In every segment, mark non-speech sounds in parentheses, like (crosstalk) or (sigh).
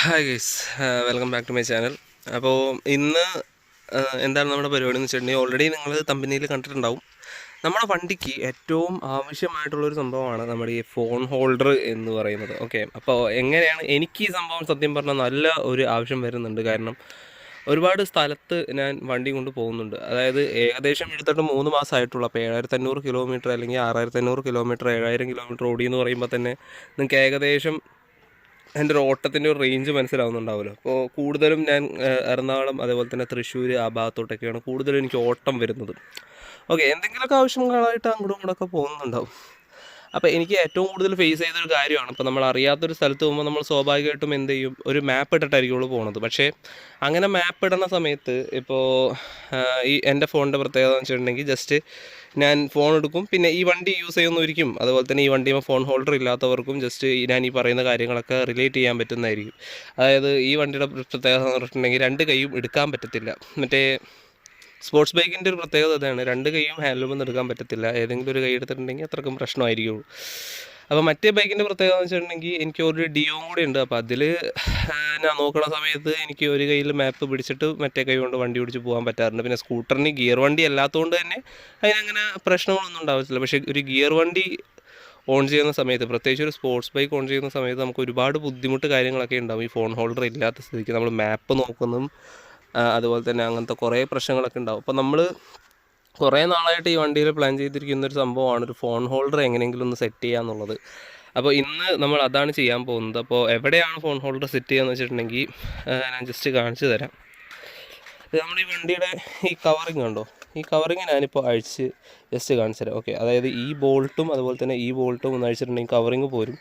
Hi guys welcome back to my channel അപ്പോൾ ഇന്ന് എന്താണ് നമ്മുടെ പരിപാടി എന്ന് വെച്ചിട്ടുണ്ടെങ്കിൽ ഓൾറെഡി നിങ്ങൾ കമ്പനിയിൽ കണ്ടിട്ടുണ്ടാവും. നമ്മുടെ വണ്ടിക്ക് ഏറ്റവും ആവശ്യമായിട്ടുള്ളൊരു സംഭവമാണ് നമ്മുടെ ഈ ഫോൺ ഹോൾഡർ എന്ന് പറയുന്നത്. ഓക്കെ അപ്പോൾ എങ്ങനെയാണ് എനിക്ക് ഈ സംഭവം സത്യം പറഞ്ഞാൽ നല്ല ഒരു ആവശ്യം വരുന്നുണ്ട്. കാരണം ഒരുപാട് സ്ഥലത്ത് ഞാൻ വണ്ടി കൊണ്ട് പോകുന്നുണ്ട്. അതായത് ഏകദേശം എടുത്തിട്ട് മൂന്ന് മാസമായിട്ടുള്ളൂ. അപ്പോൾ ഏഴായിരത്തി അഞ്ഞൂറ് കിലോമീറ്റർ അല്ലെങ്കിൽ ആറായിരത്തി അഞ്ഞൂറ് കിലോമീറ്റർ ഏഴായിരം കിലോമീറ്റർ ഓടി എന്ന് പറയുമ്പോൾ തന്നെ നിങ്ങൾക്ക് ഏകദേശം എന്റെ ഒരു ഓട്ടത്തിന്റെ ഒരു റേഞ്ച് മനസ്സിലാവുന്നുണ്ടാവുമല്ലോ. അപ്പോൾ കൂടുതലും ഞാൻ എറണാകുളം അതേപോലെ തന്നെ തൃശ്ശൂർ ആ ഭാഗത്തോട്ടൊക്കെയാണ് കൂടുതലും എനിക്ക് ഓട്ടം വരുന്നത്. ഓക്കെ എന്തെങ്കിലുമൊക്കെ ആവശ്യങ്ങളായിട്ട് അങ്ങോട്ടും ഇങ്ങോട്ടൊക്കെ പോകുന്നുണ്ടാവും. അപ്പോൾ എനിക്ക് ഏറ്റവും കൂടുതൽ ഫേസ് ചെയ്തൊരു കാര്യമാണ്. ഇപ്പോൾ നമ്മൾ അറിയാത്തൊരു സ്ഥലത്ത് പോകുമ്പോൾ നമ്മൾ സ്വാഭാവികമായിട്ടും എന്ത് ചെയ്യും? ഒരു മാപ്പ് ഇട്ടിട്ടായിരിക്കുള്ളൂ പോകുന്നത് പക്ഷേ അങ്ങനെ മാപ്പ് ഇടുന്ന സമയത്ത് ഇപ്പോൾ ഈ എന്റെ ഫോണിന്റെ പ്രത്യേകത എന്ന് വെച്ചിട്ടുണ്ടെങ്കിൽ ജസ്റ്റ് ഞാൻ ഫോൺ എടുക്കും. പിന്നെ ഈ വണ്ടി യൂസ് ചെയ്യുന്നവർക്കും അതുപോലെ തന്നെ ഈ വണ്ടിയുമ്പോൾ ഫോൺ ഹോൾഡർ ഇല്ലാത്തവർക്കും ജസ്റ്റ് ഞാൻ ഈ പറയുന്ന കാര്യങ്ങളൊക്കെ റിലേറ്റ് ചെയ്യാൻ പറ്റുന്നതായിരിക്കും. അതായത് ഈ വണ്ടിയുടെ പ്രത്യേകത എന്ന് പറഞ്ഞിട്ടുണ്ടെങ്കിൽ രണ്ട് കൈയും എടുക്കാൻ പറ്റത്തില്ല. മറ്റേ സ്പോർട്സ് ബൈക്കിന്റെ ഒരു പ്രത്യേകത അതാണ് രണ്ട് കൈയും ഹാൻഡിലുമെന്ന് എടുക്കാൻ പറ്റത്തില്ല. ഏതെങ്കിലും ഒരു കൈ എടുത്തിട്ടുണ്ടെങ്കിൽ അത്രക്കും പ്രശ്നമായിരിക്കുള്ളൂ. അപ്പോൾ മറ്റേ ബൈക്കിന്റെ പ്രത്യേകത എന്ന് വെച്ചിട്ടുണ്ടെങ്കിൽ എനിക്ക് ഒരു ഡിയോയും കൂടി ഉണ്ട്. അപ്പോൾ അതിൽ ഞാൻ നോക്കണ സമയത്ത് എനിക്ക് ഒരു കയ്യിൽ മാപ്പ് പിടിച്ചിട്ട് മറ്റേ കൈ കൊണ്ട് വണ്ടി പിടിച്ച് പോകാൻ പറ്റാറുണ്ട്. പിന്നെ സ്കൂട്ടറിന് ഗിയർ വണ്ടി അല്ലാത്തതുകൊണ്ട് തന്നെ അതിനങ്ങനെ പ്രശ്നങ്ങളൊന്നും ഉണ്ടാവത്തില്ല. പക്ഷേ ഒരു ഗിയർ വണ്ടി ഓൺ ചെയ്യുന്ന സമയത്ത് പ്രത്യേകിച്ച് ഒരു സ്പോർട്സ് ബൈക്ക് ഓൺ ചെയ്യുന്ന സമയത്ത് നമുക്ക് ഒരുപാട് ബുദ്ധിമുട്ട് കാര്യങ്ങളൊക്കെ ഉണ്ടാവും. ഈ ഫോൺ ഹോൾഡർ ഇല്ലാത്ത സ്ഥിതിക്ക് നമ്മൾ മാപ്പ് നോക്കുന്നതും അതുപോലെ തന്നെ അങ്ങനത്തെ കുറേ പ്രശ്നങ്ങളൊക്കെ ഉണ്ടാവും. അപ്പോൾ നമ്മൾ കുറേ നാളായിട്ട് ഈ വണ്ടിയിൽ പ്ലാൻ ചെയ്തിരിക്കുന്ന ഒരു സംഭവമാണ് ഒരു ഫോൺ ഹോൾഡർ എങ്ങനെയെങ്കിലും ഒന്ന് സെറ്റ് ചെയ്യുക എന്നുള്ളത്. അപ്പോൾ ഇന്ന് നമ്മൾ അതാണ് ചെയ്യാൻ പോകുന്നത്. അപ്പോൾ എവിടെയാണ് ഫോൺ ഹോൾഡർ സെറ്റ് ചെയ്യുക എന്ന് വെച്ചിട്ടുണ്ടെങ്കിൽ ഞാൻ ജസ്റ്റ് കാണിച്ചു തരാം. നമ്മുടെ ഈ വണ്ടിയുടെ ഈ കവറിങ് കണ്ടോ? ഈ കവറിങ് ഞാനിപ്പോൾ അഴിച്ച് ജസ്റ്റ് കാണിച്ചു തരാം. ഓക്കെ അതായത് ഈ ബോൾട്ടും അതുപോലെ തന്നെ ഈ ബോൾട്ടും ഒന്ന് അഴിച്ചിട്ടുണ്ടെങ്കിൽ കവറിങ് പോരും.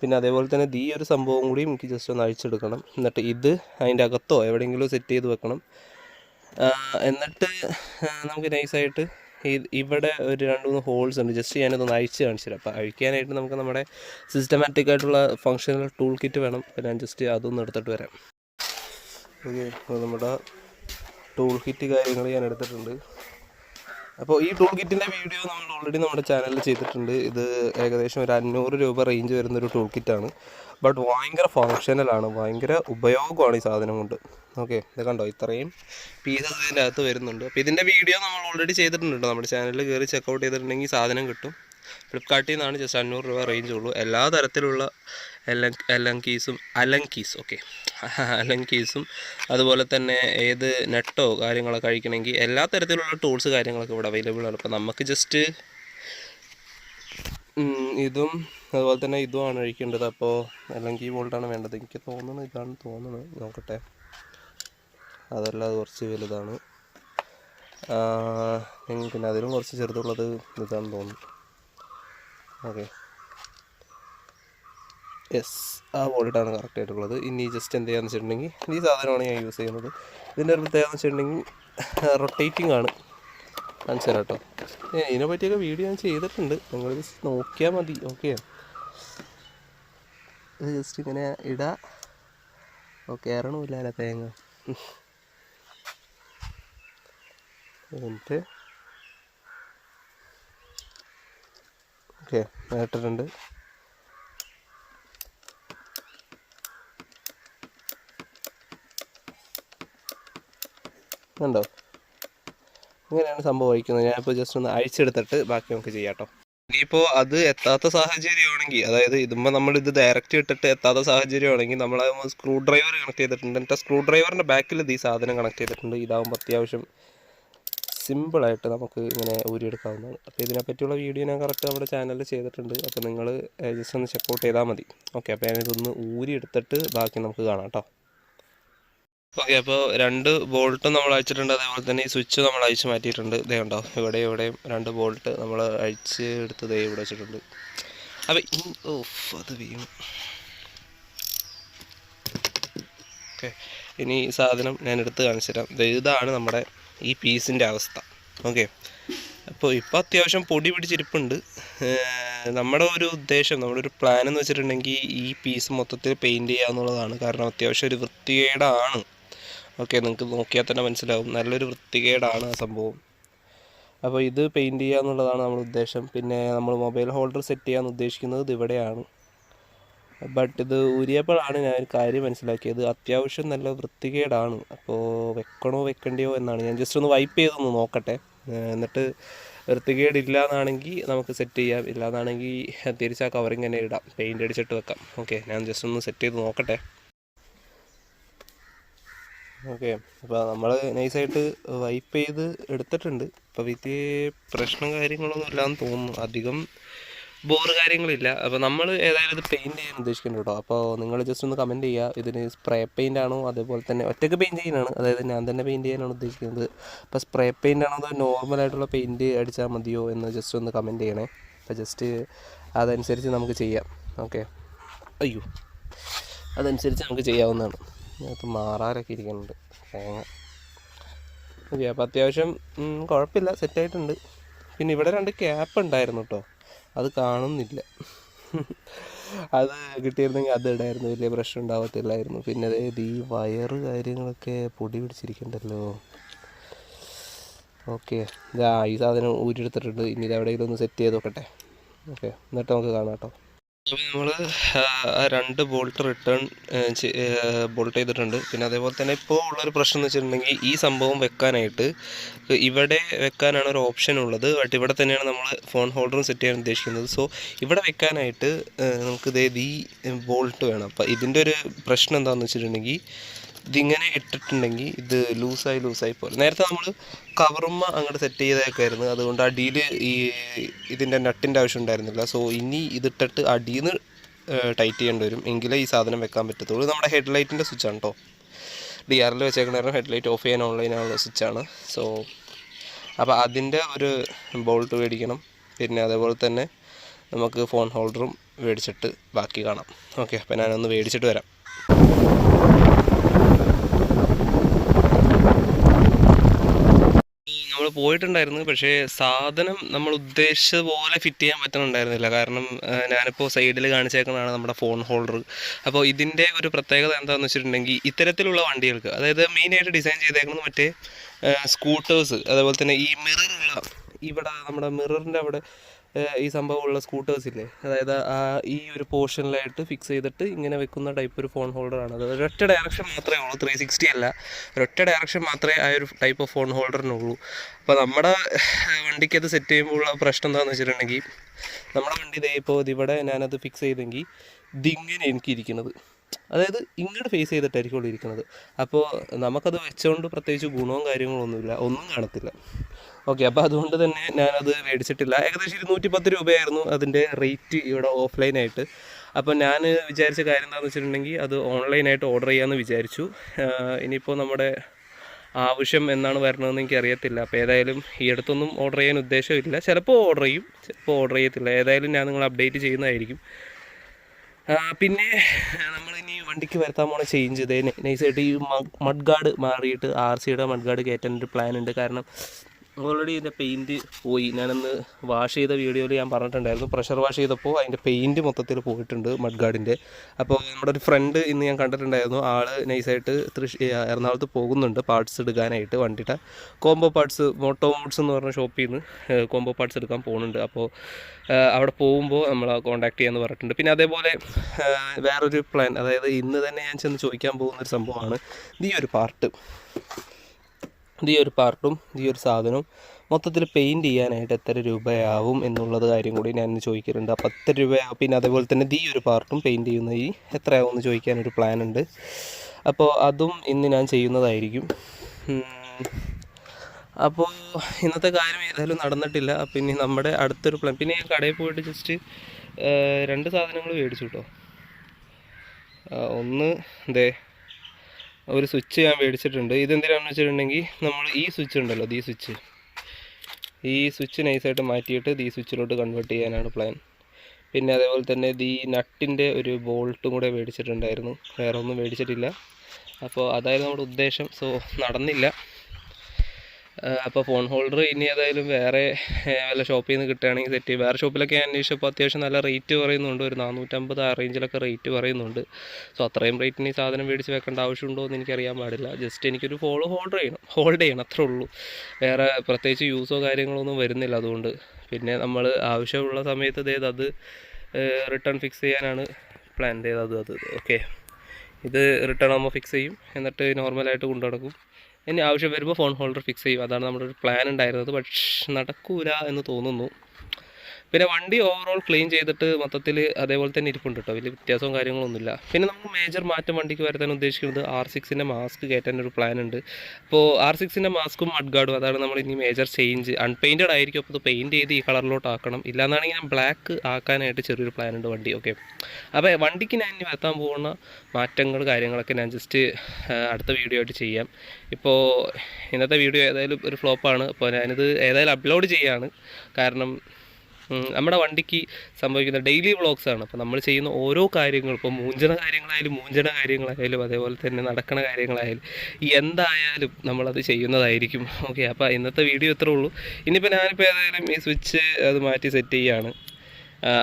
പിന്നെ അതേപോലെ തന്നെ ഈ ഒരു സംഭവം കൂടി എനിക്ക് ജസ്റ്റ് ഒന്ന് അഴിച്ചെടുക്കണം. എന്നിട്ട് ഇത് അതിന്റെ അകത്തോ എവിടെയെങ്കിലും സെറ്റ് ചെയ്ത് വെക്കണം. എന്നിട്ട് നമുക്ക് നൈസായിട്ട് ഇവിടെ ഒരു രണ്ട് മൂന്ന് ഹോൾസ് ഉണ്ട്. ജസ്റ്റ് ഞാനിതൊന്ന് അഴിച്ച് കാണിച്ചുതരാം. അപ്പോൾ അഴിക്കാനായിട്ട് നമുക്ക് നമ്മുടെ സിസ്റ്റമാറ്റിക് ആയിട്ടുള്ള ഫങ്ഷണൽ ടൂൾ കിറ്റ് വേണം. അപ്പോൾ ഞാൻ ജസ്റ്റ് അതൊന്ന് എടുത്തിട്ട് വരാം. ഓക്കെ നമ്മുടെ ടൂൾ കിറ്റ് കാര്യങ്ങൾ ഞാൻ എടുത്തിട്ടുണ്ട്. അപ്പോൾ ഈ ടൂൾ കിറ്റിന്റെ വീഡിയോ നമ്മൾ ഓൾറെഡി നമ്മുടെ ചാനലിൽ ചെയ്തിട്ടുണ്ട്. ഇത് ഏകദേശം ഒരു അഞ്ഞൂറ് രൂപ റേഞ്ച് വരുന്ന ഒരു ടൂൾ കിറ്റാണ് ബട്ട് ഭയങ്കര ഫങ്ഷനലാണ് ഭയങ്കര ഉപയോഗമാണ് ഈ സാധനം കൊണ്ട്. ഓക്കെ ഇത് കണ്ടോ? ഇത്രയും പീസസ് ഇതിന്റെ അകത്ത് വരുന്നുണ്ട്. അപ്പോൾ ഇതിന്റെ വീഡിയോ നമ്മൾ ഓൾറെഡി ചെയ്തിട്ടുണ്ട് നമ്മുടെ ചാനലിൽ കയറി ചെക്കൗട്ട് ചെയ്തിട്ടുണ്ടെങ്കിൽ സാധനം കിട്ടും. ഫ്ലിപ്കാർട്ടിൽ നിന്നാണ് ജസ്റ്റ് അഞ്ഞൂറ് രൂപ റേഞ്ച് ഉള്ളൂ. എല്ലാ തരത്തിലുള്ള എലൻ എലങ്കീസും അലങ്കീസ് ഓക്കെ (laughs) അലങ്കീസും അതുപോലെ തന്നെ ഏത് നെട്ടോ കാര്യങ്ങളൊക്കെ കഴിക്കണമെങ്കിൽ എല്ലാ തരത്തിലുള്ള ടൂൾസ് കാര്യങ്ങളൊക്കെ ഇവിടെ അവൈലബിൾ ആണ്. അപ്പോൾ നമുക്ക് ജസ്റ്റ് ഇതും അതുപോലെ തന്നെ ഇതുമാണ് കഴിക്കേണ്ടത്. അപ്പോൾ അല്ലെങ്കിൽ ബോൾട്ടാണ് വേണ്ടത്. എനിക്ക് തോന്നുന്നത് ഇതാണ് തോന്നുന്നത്. നോക്കട്ടെ. അതല്ല അത് കുറച്ച് വലുതാണ്. പിന്നെ അതിലും കുറച്ച് ചെറുതുള്ളത് ഇതാണെന്ന് തോന്നുന്നു. ഓക്കെ യെസ് ആ വോൾട്ടാണ് കറക്റ്റ് ആയിട്ടുള്ളത്. ഇനി ജസ്റ്റ് എന്ത് ചെയ്യാന്ന് വെച്ചിട്ടുണ്ടെങ്കിൽ ഈ സാധനമാണ് ഞാൻ യൂസ് ചെയ്യുന്നത്. ഇതിന്റെ ഒരു പ്രത്യേകത വെച്ചിട്ടുണ്ടെങ്കിൽ റൊട്ടേറ്റിംഗ് ആണ്. കാണിച്ചു തരാം കേട്ടോ ഇതിനെ പറ്റിയൊക്കെ വീഡിയോ ഞാൻ ചെയ്തിട്ടുണ്ട്. നിങ്ങൾ ജസ്റ്റ് നോക്കിയാൽ മതി. ഓക്കെ ഇത് ജസ്റ്റ് ഇങ്ങനെ ഇടാ. ഓക്കെ ഇറണമില്ല തേങ്ങ? എന്നിട്ട് ഓക്കെ ഇട്ടിട്ടുണ്ട്. ഉണ്ടോ ഇങ്ങനെയാണ് സംഭവം വഹിക്കുന്നത്. ഞാനിപ്പോൾ ജസ്റ്റ് ഒന്ന് അഴിച്ചെടുത്തിട്ട് ബാക്കി നമുക്ക് ചെയ്യാം കേട്ടോ ഇനിയിപ്പോൾ അത് എത്താത്ത സാഹചര്യമാണെങ്കിൽ അതായത് ഇതുമ്പോൾ നമ്മൾ ഇത് ഡയറക്റ്റ് ഇട്ടിട്ട് എത്താത്ത സാഹചര്യമാണെങ്കിൽ നമ്മൾ സ്ക്രൂ ഡ്രൈവർ കണക്ട് ചെയ്തിട്ടുണ്ട്. എന്നിട്ട് സ്ക്രൂ ഡ്രൈവറിന്റെ ബാക്കിൽ ഈ സാധനം കണക്ട് ചെയ്തിട്ടുണ്ട്. ഇതാകുമ്പോൾ അത്യാവശ്യം സിമ്പിളായിട്ട് നമുക്ക് ഇങ്ങനെ ഊരിയെടുക്കാവുന്നതാണ്. അപ്പോൾ ഇതിനെപ്പറ്റിയുള്ള വീഡിയോ ഞാൻ കറക്റ്റ് നമ്മുടെ ചാനലിൽ ചെയ്തിട്ടുണ്ട്. അപ്പോൾ നിങ്ങൾ ജസ്റ്റ് ഒന്ന് ചെക്കൗട്ട് ചെയ്താൽ മതി. ഓക്കെ അപ്പോൾ ഞാനിതൊന്ന് ഊരിയെടുത്തിട്ട് ബാക്കി നമുക്ക് കാണാം കേട്ടോ ഓക്കെ അപ്പോൾ രണ്ട് ബോൾട്ടും നമ്മൾ അയച്ചിട്ടുണ്ട് അതേപോലെ തന്നെ ഈ സ്വിച്ച് നമ്മൾ അയച്ച് മാറ്റിയിട്ടുണ്ട്. ഇതേ ഉണ്ടോ ഇവിടെ ഇവിടെയും രണ്ട് ബോൾട്ട് നമ്മൾ അഴിച്ച് എടുത്ത് ദേ ഇവിടെ വെച്ചിട്ടുണ്ട്. അപ്പോൾ ഓ അത് വീണു. ഓക്കെ ഇനി ഈ സാധനം ഞാൻ എടുത്ത് കാണിച്ചു തരാം ഇതാണ് നമ്മുടെ ഈ പീസിന്റെ അവസ്ഥ. ഓക്കെ അപ്പോൾ ഇപ്പോൾ അത്യാവശ്യം പൊടി പിടിച്ചിരിപ്പുണ്ട്. നമ്മുടെ ഒരു ഉദ്ദേശം നമ്മുടെ ഒരു പ്ലാൻ എന്ന് വെച്ചിട്ടുണ്ടെങ്കിൽ ഈ പീസ് മൊത്തത്തിൽ പെയിന്റ് ചെയ്യുക എന്നുള്ളതാണ്. കാരണം അത്യാവശ്യം ഒരു വൃത്തികേടാണ്. ഓക്കെ നിങ്ങൾക്ക് നോക്കിയാൽ തന്നെ മനസ്സിലാവും. നല്ലൊരു വൃത്തികേടാണ് ആ സംഭവം. അപ്പോൾ ഇത് പെയിന്റ് ചെയ്യുക എന്നുള്ളതാണ് നമ്മുടെ ഉദ്ദേശം. പിന്നെ നമ്മൾ മൊബൈൽ ഹോൾഡർ സെറ്റ് ചെയ്യാൻ ഉദ്ദേശിക്കുന്നത് ഇവിടെയാണ്. ബട്ട് ഇത് ഊരിയപ്പോഴാണ് ഞാൻ ഒരു കാര്യം മനസ്സിലാക്കിയത്. അത്യാവശ്യം നല്ല വൃത്തികേടാണ്. അപ്പോൾ വെക്കണോ വെക്കണ്ടയോ എന്നാണ്. ഞാൻ ജസ്റ്റ് ഒന്ന് വൈപ്പ് ചെയ്തൊന്ന് നോക്കട്ടെ. എന്നിട്ട് വൃത്തികേടില്ല എന്നാണെങ്കിൽ നമുക്ക് സെറ്റ് ചെയ്യാം. ഇല്ലാന്നാണെങ്കിൽ തിരിച്ച് ആ കവറിങ് തന്നെ ഇടാം. പെയിന്റ് അടിച്ചിട്ട് വെക്കാം. ഓക്കെ ഞാൻ ജസ്റ്റ് ഒന്ന് സെറ്റ് ചെയ്ത് നോക്കട്ടെ. ഓക്കെ അപ്പോൾ നമ്മൾ നൈസായിട്ട് വൈപ്പ് ചെയ്ത് എടുത്തിട്ടുണ്ട്. അപ്പോൾ വലിയ പ്രശ്നം കാര്യങ്ങളൊന്നും ഇല്ലാന്ന് തോന്നുന്നു. അധികം ബോറ് കാര്യങ്ങളില്ല. അപ്പോൾ നമ്മൾ ഏതായാലും ഇത് പെയിന്റ് ചെയ്യാൻ ഉദ്ദേശിക്കുന്നുണ്ട് കേട്ടോ. അപ്പോൾ നിങ്ങൾ ജസ്റ്റ് ഒന്ന് കമന്റ് ചെയ്യുക. ഇതിന് സ്പ്രേ പെയിന്റ് ആണോ? അതേപോലെ തന്നെ ഒറ്റയ്ക്ക് പെയിന്റ് ചെയ്യാനാണ് അതായത് ഞാൻ തന്നെ പെയിന്റ് ചെയ്യാനാണ് ഉദ്ദേശിക്കുന്നത്. അപ്പോൾ സ്പ്രേ പെയിന്റ് ആണോ അതോ നോർമൽ ആയിട്ടുള്ള പെയിന്റ് അടിച്ചാൽ മതിയോ എന്ന് ജസ്റ്റ് ഒന്ന് കമന്റ് ചെയ്യണേ. അപ്പോൾ ജസ്റ്റ് അതനുസരിച്ച് നമുക്ക് ചെയ്യാം. ഓക്കെ അയ്യോ. അതനുസരിച്ച് നമുക്ക് ചെയ്യാവുന്നതാണ്. ഇപ്പം മാറാറൊക്കെ ഇരിക്കുന്നുണ്ട്. തേങ്ങ. ഓക്കെ അപ്പോൾ അത്യാവശ്യം കുഴപ്പമില്ല. സെറ്റായിട്ടുണ്ട് പിന്നെ ഇവിടെ രണ്ട് ക്യാപ്പ് ഉണ്ടായിരുന്നു കേട്ടോ. അത് കാണുന്നില്ല. അത് കിട്ടിയിരുന്നെങ്കിൽ അത് ഇടായിരുന്നു. വലിയ പ്രശ്നം ഉണ്ടാവത്തില്ലായിരുന്നു. പിന്നെ അതായത് ഈ വയറ് കാര്യങ്ങളൊക്കെ പൊടി പിടിച്ചിരിക്കണ്ടല്ലോ. ഓക്കെ. ഇതാ ഈ സാധനം ഊരി എടുത്തിട്ടുണ്ട് ഇനി ഇത് എവിടെയെങ്കിലും ഒന്ന് സെറ്റ് ചെയ്ത് നോക്കട്ടെ. ഓക്കെ. എന്നിട്ട് നമുക്ക് കാണാം കേട്ടോ. നമ്മൾ രണ്ട് ബോൾട്ട് റിട്ടേൺ ബോൾട്ട് ചെയ്തിട്ടുണ്ട്. പിന്നെ അതേപോലെ തന്നെ ഇപ്പോൾ ഉള്ളൊരു പ്രശ്നം എന്ന് വെച്ചിട്ടുണ്ടെങ്കിൽ ഈ സംഭവം വെക്കാനായിട്ട് ഇവിടെ വെക്കാനാണ് ഒരു ഓപ്ഷൻ ഉള്ളത്. ബട്ട് ഇവിടെ തന്നെയാണ് നമ്മൾ ഫോൺ ഹോൾഡറും സെറ്റ് ചെയ്യാൻ ഉദ്ദേശിക്കുന്നത്. സോ ഇവിടെ വെക്കാനായിട്ട് നമുക്ക് ഇതേ ഈ ബോൾട്ട് വേണം. അപ്പോൾ ഇതിന്റെ ഒരു പ്രശ്നം എന്താണെന്ന് വെച്ചിട്ടുണ്ടെങ്കിൽ ഇതിങ്ങനെ ഇട്ടിട്ടുണ്ടെങ്കിൽ ഇത് ലൂസായി ലൂസായി പോലെ. നേരത്തെ നമ്മൾ കവറുമ്മ അങ്ങോട്ട് സെറ്റ് ചെയ്തേക്കായിരുന്നു അതുകൊണ്ട് അടിയിൽ ഈ ഇതിന്റെ നട്ടിന്റെ ആവശ്യം ഉണ്ടായിരുന്നില്ല. സോ ഇനി ഇതിട്ടിട്ട് അടിയിൽ നിന്ന് ടൈറ്റ് ചെയ്യേണ്ടി വരും. എങ്കിലേ ഈ സാധനം വെക്കാൻ പറ്റത്തുള്ളൂ. നമ്മുടെ ഹെഡ് ലൈറ്റിന്റെ സ്വിച്ചാണ് കേട്ടോ ഡി ആറിൽ വെച്ചേക്കുന്ന ഹെഡ് ലൈറ്റ് ഓഫ് ചെയ്യാൻ ഓൺലൈനുള്ള സ്വിച്ചാണ് സോ അപ്പോൾ അതിന്റെ ഒരു ബോൾട്ട് മേടിക്കണം. പിന്നെ അതേപോലെ തന്നെ നമുക്ക് ഫോൺ ഹോൾഡറും മേടിച്ചിട്ട് ബാക്കി കാണാം. ഓക്കെ അപ്പോൾ ഞാനൊന്ന് മേടിച്ചിട്ട് വരാം നമ്മൾ പോയിട്ടുണ്ടായിരുന്നു. പക്ഷേ സാധനം നമ്മൾ ഉദ്ദേശിച്ചത് പോലെ ഫിറ്റ് ചെയ്യാൻ പറ്റുന്നുണ്ടായിരുന്നില്ല കാരണം ഞാനിപ്പോൾ സൈഡിൽ കാണിച്ചേക്കുന്നതാണ് നമ്മുടെ ഫോൺ ഹോൾഡർ അപ്പോൾ ഇതിന്റെ ഒരു പ്രത്യേകത എന്താണെന്ന് വെച്ചിട്ടുണ്ടെങ്കിൽ ഇത്തരത്തിലുള്ള വണ്ടികൾക്ക് അതായത് മെയിനായിട്ട് ഡിസൈൻ ചെയ്തേക്കുന്നത് മറ്റേ സ്കൂട്ടേഴ്സ് അതേപോലെ തന്നെ ഈ മിററുള്ള ഇവിടെ നമ്മുടെ മിററിന്റെ അവിടെ ഈ സംഭവമുള്ള സ്കൂട്ടേഴ്സ് ഇല്ലേ? അതായത് ആ ഈ ഒരു പോർഷനിലായിട്ട് ഫിക്സ് ചെയ്തിട്ട് ഇങ്ങനെ വെക്കുന്ന ടൈപ്പ് ഒരു ഫോൺ ഹോൾഡർ ആണ്. അത് ഒരൊറ്റ ഡയറക്ഷൻ മാത്രമേ ഉള്ളൂ. ത്രീ സിക്സ്റ്റി അല്ല. ഒരൊറ്റ ഡയറക്ഷൻ മാത്രമേ ആ ഒരു ടൈപ്പ് ഓഫ് ഫോൺ ഹോൾഡറിനുള്ളൂ അപ്പോൾ നമ്മുടെ വണ്ടിക്ക് അത് സെറ്റ് ചെയ്യുമ്പോൾ ഉള്ള പ്രശ്നം എന്താണെന്ന് വെച്ചിട്ടുണ്ടെങ്കിൽ നമ്മുടെ വണ്ടി ഇതേ ഇപ്പോൾ ഇതിവിടെ ഞാനത് ഫിക്സ് ചെയ്തെങ്കിൽ ഇതിങ്ങനെ എനിക്ക് ഇരിക്കുന്നത് അതായത് ഇങ്ങോട്ട് ഫേസ് ചെയ്തിട്ടായിരിക്കും ഇരിക്കുന്നത്. അപ്പോൾ നമുക്കത് വെച്ചുകൊണ്ട് പ്രത്യേകിച്ച് ഗുണവും കാര്യങ്ങളൊന്നുമില്ല. ഒന്നും കാണത്തില്ല. ഓക്കെ അപ്പോൾ അതുകൊണ്ട് തന്നെ ഞാനത് മേടിച്ചിട്ടില്ല. ഏകദേശം ഇരുന്നൂറ്റി പത്ത് രൂപയായിരുന്നു അതിന്റെ റേറ്റ് ഇവിടെ ഓഫ്ലൈനായിട്ട് അപ്പോൾ ഞാൻ വിചാരിച്ച കാര്യം എന്താണെന്ന് വെച്ചിട്ടുണ്ടെങ്കിൽ അത് ഓൺലൈനായിട്ട് ഓർഡർ ചെയ്യാമെന്ന് വിചാരിച്ചു. ഇനിയിപ്പോൾ നമ്മുടെ ആവശ്യം എന്നാണ് വരണമെന്ന് എനിക്ക് അറിയത്തില്ല അപ്പോൾ ഏതായാലും ഈ അടുത്തൊന്നും ഓർഡർ ചെയ്യാൻ ഉദ്ദേശമില്ല. ചിലപ്പോൾ ഓർഡർ ചെയ്യും ചിലപ്പോൾ ഓർഡർ ചെയ്യത്തില്ല. ഏതായാലും ഞാൻ നിങ്ങൾ അപ്ഡേറ്റ് ചെയ്യുന്നതായിരിക്കും. പിന്നെ നമ്മൾ ഇനി വണ്ടിക്ക് വരുത്താൻ പോണ ചേഞ്ച് ഇതേ. നൈസായിട്ട് ഈ മഡ് ഗാർഡ് മാറിയിട്ട് ആർ സിയുടെ മഡ് ഗാർഡ് കയറ്റാൻ ഒരു പ്ലാൻ ഉണ്ട്. കാരണം ഓൾറെഡി ഇതിന്റെ പെയിന്റ് പോയി. ഞാനന്ന് വാഷ് ചെയ്ത വീഡിയോയിൽ ഞാൻ പറഞ്ഞിട്ടുണ്ടായിരുന്നു. പ്രഷർ വാഷ് ചെയ്തപ്പോൾ അതിന്റെ പെയിന്റ് മൊത്തത്തിൽ പോയിട്ടുണ്ട് മഡ് ഗാർഡിന്റെ അപ്പോൾ നമ്മുടെ ഒരു ഫ്രണ്ട് ഇന്ന് ഞാൻ കണ്ടിട്ടുണ്ടായിരുന്നു. ആൾ നൈസായിട്ട് തൃശ് എറണാകുളത്ത് പോകുന്നുണ്ട്. പാർട്സ് എടുക്കാനായിട്ട് വണ്ടിയുടെ കോംബോ പാർട്സ് മോട്ടോ മോഡ്സ് എന്ന് പറഞ്ഞ ഷോപ്പിൽ നിന്ന് കോംബോ പാർട്സ് എടുക്കാൻ പോകുന്നുണ്ട് അപ്പോൾ അവിടെ പോകുമ്പോൾ നമ്മൾ കോൺടാക്ട് ചെയ്യാമെന്ന് പറഞ്ഞിട്ടുണ്ട്. പിന്നെ അതേപോലെ വേറൊരു പ്ലാൻ അതായത് ഇന്ന് തന്നെ ഞാൻ ചെന്ന് ചോദിക്കാൻ പോകുന്ന ഒരു സംഭവമാണ്. ഈ ഒരു പാർട്ട് ഈ ഒരു പാർട്ടും ഈ ഒരു സാധനവും മൊത്തത്തിൽ പെയിന്റ് ചെയ്യാനായിട്ട് എത്ര രൂപയാവും എന്നുള്ളത് കാര്യം കൂടി ഞാൻ ചോദിക്കാറുണ്ട്. അപ്പോൾ എത്ര രൂപയാവും. പിന്നെ അതേപോലെ തന്നെ ഈ ഒരു പാർട്ടും പെയിന്റ് ചെയ്യുന്ന ഈ എത്രയാവും എന്ന് ചോദിക്കാനൊരു പ്ലാൻ ഉണ്ട് അപ്പോൾ അതും ഇന്ന് ഞാൻ ചെയ്യുന്നതായിരിക്കും. അപ്പോൾ ഇന്നത്തെ കാര്യം ഏതായാലും നടന്നിട്ടില്ല. പിന്നെ നമ്മുടെ അടുത്തൊരു പ്ലാൻ പിന്നെ ഞാൻ കടയിൽ പോയിട്ട് ജസ്റ്റ് രണ്ട് സാധനങ്ങൾ മേടിച്ചു കേട്ടോ ഒന്ന് ദേ ഒരു സ്വിച്ച് ഞാൻ മേടിച്ചിട്ടുണ്ട്. ഇതെന്തിനാണെന്ന് വെച്ചിട്ടുണ്ടെങ്കിൽ നമ്മൾ ഈ സ്വിച്ച് ഉണ്ടല്ലോ ഈ സ്വിച്ച്. ഈ സ്വിച്ച് നൈസായിട്ട് മാറ്റിയിട്ട് ഈ സ്വിച്ചിലോട്ട് കൺവേർട്ട് ചെയ്യാനാണ് പ്ലാൻ പിന്നെ അതേപോലെ തന്നെ ഈ നട്ടിന്റെ ഒരു ബോൾട്ടും കൂടെ മേടിച്ചിട്ടുണ്ടായിരുന്നു. വേറെ ഒന്നും മേടിച്ചിട്ടില്ല. അപ്പോൾ അതായിരുന്നു നമ്മുടെ ഉദ്ദേശം. സോ നടന്നില്ല. അപ്പോൾ ഫോൺ ഹോൾഡർ ഇനി ഏതായാലും വേറെ വല്ല ഷോപ്പിൽ നിന്ന് കിട്ടുകയാണെങ്കിൽ സെറ്റ് ചെയ്യും വേറെ ഷോപ്പിലൊക്കെ അന്വേഷിച്ചപ്പോൾ അത്യാവശ്യം നല്ല റേറ്റ് പറയുന്നുണ്ട്. ഒരു നാനൂറ്റമ്പത് ആ റേഞ്ചിലൊക്കെ റേറ്റ് പറയുന്നുണ്ട്. സോ അത്രയും റേറ്റിന് ഈ സാധനം മേടിച്ച് വെക്കേണ്ട ആവശ്യമുണ്ടോ എന്ന് എനിക്കറിയാൻ പാടില്ല. ജസ്റ്റ് എനിക്കൊരു ഫോൺ ഹോൾഡർ ചെയ്യണം. ഹോൾഡ് ചെയ്യണം അത്രേ ഉള്ളൂ. വേറെ പ്രത്യേകിച്ച് യൂസോ കാര്യങ്ങളോ ഒന്നും വരുന്നില്ല അതുകൊണ്ട്. പിന്നെ നമ്മൾ ആവശ്യമുള്ള സമയത്ത് ഇതേത് അത് റിട്ടേൺ ഫിക്സ് ചെയ്യാനാണ് പ്ലാൻ അത് അത്. ഓക്കെ ഇത് റിട്ടേൺ ആകുമ്പോൾ ഫിക്സ് ചെയ്യും. എന്നിട്ട് നോർമലായിട്ട് കൊണ്ടു നടക്കും. ഇനി ആവശ്യം വരുമ്പോൾ ഫോൺ ഹോൾഡർ ഫിക്സ് ചെയ്യും. അതാണ് നമ്മുടെ ഒരു പ്ലാൻ ഉണ്ടായിരുന്നത്. പക്ഷേ നടക്കൂല എന്ന് തോന്നുന്നു. പിന്നെ വണ്ടി ഓവറോൾ ക്ലീൻ ചെയ്തിട്ട് മൊത്തത്തിൽ അതേപോലെ തന്നെ ഇരിപ്പുണ്ട് കേട്ടോ വലിയ വ്യത്യാസവും കാര്യങ്ങളൊന്നുമില്ല. പിന്നെ നമുക്ക് മേജർ മാറ്റം വണ്ടിക്ക് വരുത്താൻ ഉദ്ദേശിക്കുന്നത് ആർ സിക്സിന്റെ മാസ്ക് കയറ്റാൻ ഒരു പ്ലാൻ ഉണ്ട്. അപ്പോൾ ആർ സിക്സിന്റെ മാസ്കും മഡ് ഗാർഡും അതാണ് നമ്മൾ ഇനി മേജർ ചേഞ്ച് അൺപെയിന്റഡ് ആയിരിക്കും. അപ്പോൾ പെയിന്റ് ചെയ്ത് ഈ കളറിലോട്ട് ആക്കണം. ഇല്ലാന്നാണെങ്കിൽ ഞാൻ ബ്ലാക്ക് ആക്കാനായിട്ട് ചെറിയൊരു പ്ലാൻ ഉണ്ട് വണ്ടി. ഓക്കെ അപ്പോൾ വണ്ടിക്ക് ഞാൻ ഇനി വരുത്താൻ പോകുന്ന മാറ്റങ്ങൾ കാര്യങ്ങളൊക്കെ ഞാൻ ജസ്റ്റ് അടുത്ത വീഡിയോ ആയിട്ട് ചെയ്യാം. ഇപ്പോൾ ഇന്നത്തെ വീഡിയോ ഏതായാലും ഒരു ഫ്ലോപ്പാണ് അപ്പോൾ ഞാനിത് ഏതായാലും അപ്ലോഡ് ചെയ്യാണ്. കാരണം നമ്മുടെ വണ്ടിക്ക് സംഭവിക്കുന്ന ഡെയിലി വ്ളോഗ്സ് ആണ്. അപ്പോൾ നമ്മൾ ചെയ്യുന്ന ഓരോ കാര്യങ്ങളും ഇപ്പോൾ മൂഞ്ചണ കാര്യങ്ങളായാലും മൂഞ്ചണ കാര്യങ്ങളായാലും അതേപോലെ തന്നെ നടക്കണ കാര്യങ്ങളായാലും എന്തായാലും നമ്മളത് ചെയ്യുന്നതായിരിക്കും. ഓക്കെ അപ്പോൾ ഇന്നത്തെ വീഡിയോ ഇത്രേ ഉള്ളൂ. ഇനിയിപ്പോൾ ഞാനിപ്പോൾ ഏതായാലും ഈ സ്വിച്ച് അത് മാറ്റി സെറ്റ് ചെയ്യുകയാണ്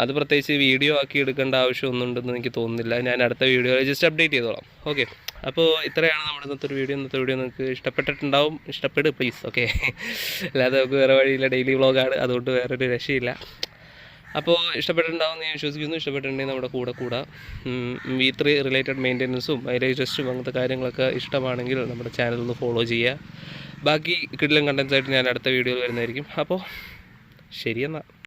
അത് പ്രത്യേകിച്ച് വീഡിയോ ആക്കി എടുക്കേണ്ട ആവശ്യമൊന്നും ഉണ്ടെന്ന് എനിക്ക് തോന്നുന്നില്ല. ഞാൻ അടുത്ത വീഡിയോയിൽ ജസ്റ്റ് അപ്ഡേറ്റ് ചെയ്തോളാം. ഓക്കെ അപ്പോൾ ഇത്രയാണ് നമ്മുടെ ഇന്നത്തെ ഒരു വീഡിയോ. ഇന്നത്തെ വീഡിയോ നിങ്ങൾക്ക് ഇഷ്ടപ്പെട്ടിട്ടുണ്ടാവും. ഇഷ്ടപ്പെടും പ്ലീസ് ഓക്കെ അല്ലാതെ നമുക്ക് വേറെ വഴിയില്ല. ഡെയിലി വ്ളോഗാണ് അതുകൊണ്ട് വേറൊരു രക്ഷയില്ല. അപ്പോൾ ഇഷ്ടപ്പെട്ടിട്ടുണ്ടാവും ഞാൻ വിശ്വസിക്കുന്നു. ഇഷ്ടപ്പെട്ടിട്ടുണ്ടെങ്കിൽ നമ്മുടെ കൂടെ കൂടെ. വി ത്രീ റിലേറ്റഡ് മെയിന്റെനൻസും മൈലേജ് ടെസ്റ്റും അങ്ങനത്തെ കാര്യങ്ങളൊക്കെ ഇഷ്ടമാണെങ്കിൽ നമ്മുടെ ചാനൽ ഒന്ന് ഫോളോ ചെയ്യുക. ബാക്കി കിടിലം കണ്ടൻസായിട്ട് ഞാൻ അടുത്ത വീഡിയോയിൽ വരുന്നതായിരിക്കും. അപ്പോൾ ശരി എന്നാൽ